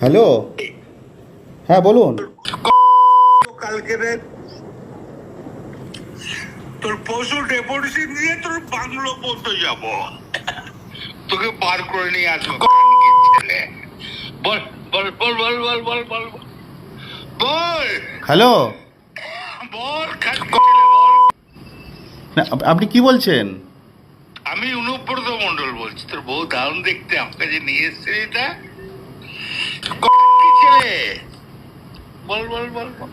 Hello? হ্যাঁ বলুন। কালকে তোর পশু ডেপুটেশন দিয়ে তোর বাংলো যাব। তোকে পার করে নিয়ে আসব ছেলে। বল বল বল বল বল বল বল বল। হ্যালো? বল বল। আপনি কি বলছেন? আমি অনুব্রত মন্ডল বলছি তোর বউ দারুণ দেখতে আমাকে যে নিয়ে এসছে এটা। ছেলে? বল বল বল বল।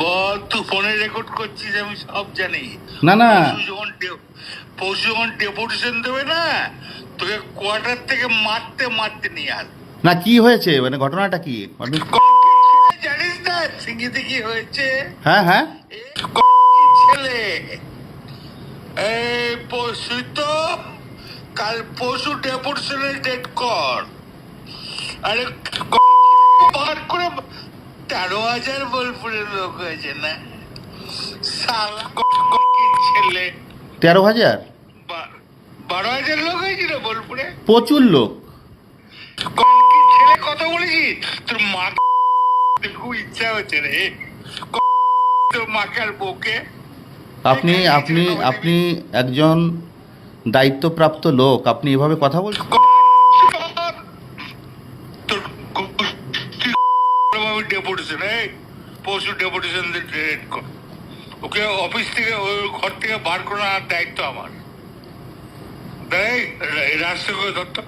বল তুই ফোনে রেকর্ড করছিস আমি সব জানি। না না। যখন পরশু যখন ডেপুটেশন দেবে না তোকে কোয়ার্টার থেকে মারতে মারতে নিয়ে আস। না কি হয়েছে? মানে ঘটনাটা কি? জানিস না? সিঙ্গিতে কি হয়েছে? হ্যাঁ হ্যাঁ। ছেলে? এই পরশু তো কাল পরশু ডেপুটেশনের ডেট কর। আরে বার করে তেরো হাজার বোলপুরের লোক হয়েছে না? সালা ছেলে। তেরো হাজার? বারো হাজার লোক হয়েছিল বোলপুরে? প্রচুর লোক। ছেলে কথা বলেছি? তোর মা খুব ইচ্ছা হচ্ছে রে। তোর মাকে আর বউকে? আপনি আপনি আপনি একজন দায়িত্বপ্রাপ্ত লোক। আপনি এভাবে কথা বলছেন তোর আমি ডেপুটেশন এই পরশু ডেপুটেশন ডেট কর। ওকে অফিস থেকে ওই ঘর থেকে বার করার দায়িত্ব আমার। দেখ করে ধরতো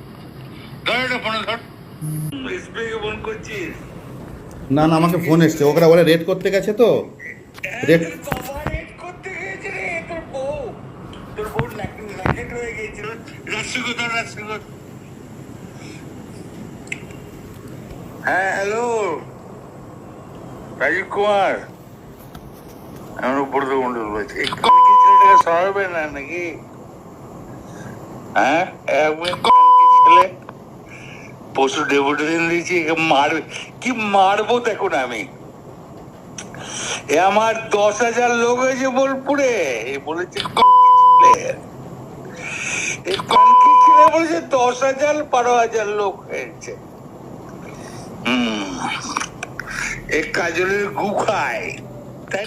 ধর এটা ফোনে ধর। ফোন করছিস? না না আমাকে ফোন এসছে। ওরা বলে রেড করতে গেছে তো। রেড তোর বাবা রেড করতে গিয়েছে রে তোর বউ। তোর বউ ন্যাকেট হয়ে গিয়েছিল। রাস্তা ধর রাস্তা ধর। হ্যাঁ হ্যালো রাজীব কুমার? আমার উপর তো মন্ডল সরাবে না নাকি? হ্যাঁ? ছেলে? পশু ডেপুটেশন দিয়েছি, একে মারবে। কি মারবো দেখুন আমি। এ আমার দশ হাজার লোক হয়েছে বোলপুরে। বলেছে এই কনকি ছেলে বলেছে? দশ হাজার বারো হাজার লোক হয়েছে। হুম। এ কাজলের গু খায়। তাই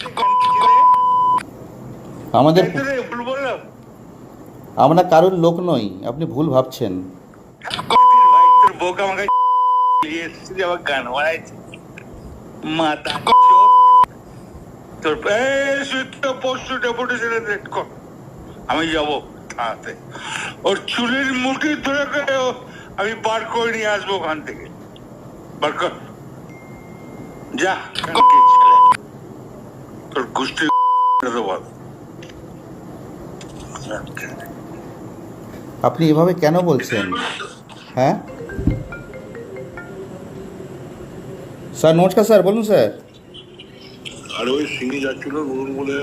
আমাদের ভুল বললাম। আমরা কারোর লোক নই আপনি ভুল ভাবছেন। ভাই তোর বউকে আমাকে আমার গান তোর রেট কর। আমি যাব থানাতে। ওর চুলের মুঠি ধরে আমি বার করে নিয়ে আসব ওখান থেকে। বার কর। যা। ছেলে। তোর বল আপনি এভাবে কেন বলছেন? হ্যাঁ? স্যার নমস্কার স্যার বলুন স্যার। আর ওই সিঙ্গি যাচ্ছিল বলে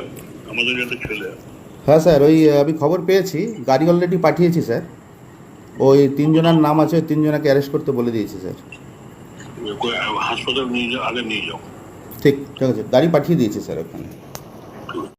আমাদের একটা ছেলে। হ্যাঁ স্যার ওই আমি খবর পেয়েছি। গাড়ি অলরেডি পাঠিয়েছি স্যার। ওই তিনজনের নাম আছে ওই তিনজনাকে অ্যারেস্ট করতে বলে দিয়েছি স্যার। হাসপাতাল নিয়ে যাও আগে নিয়ে যাও। ঠিক ঠিক আছে। গাড়ি পাঠিয়ে দিয়েছি স্যার ওখানে।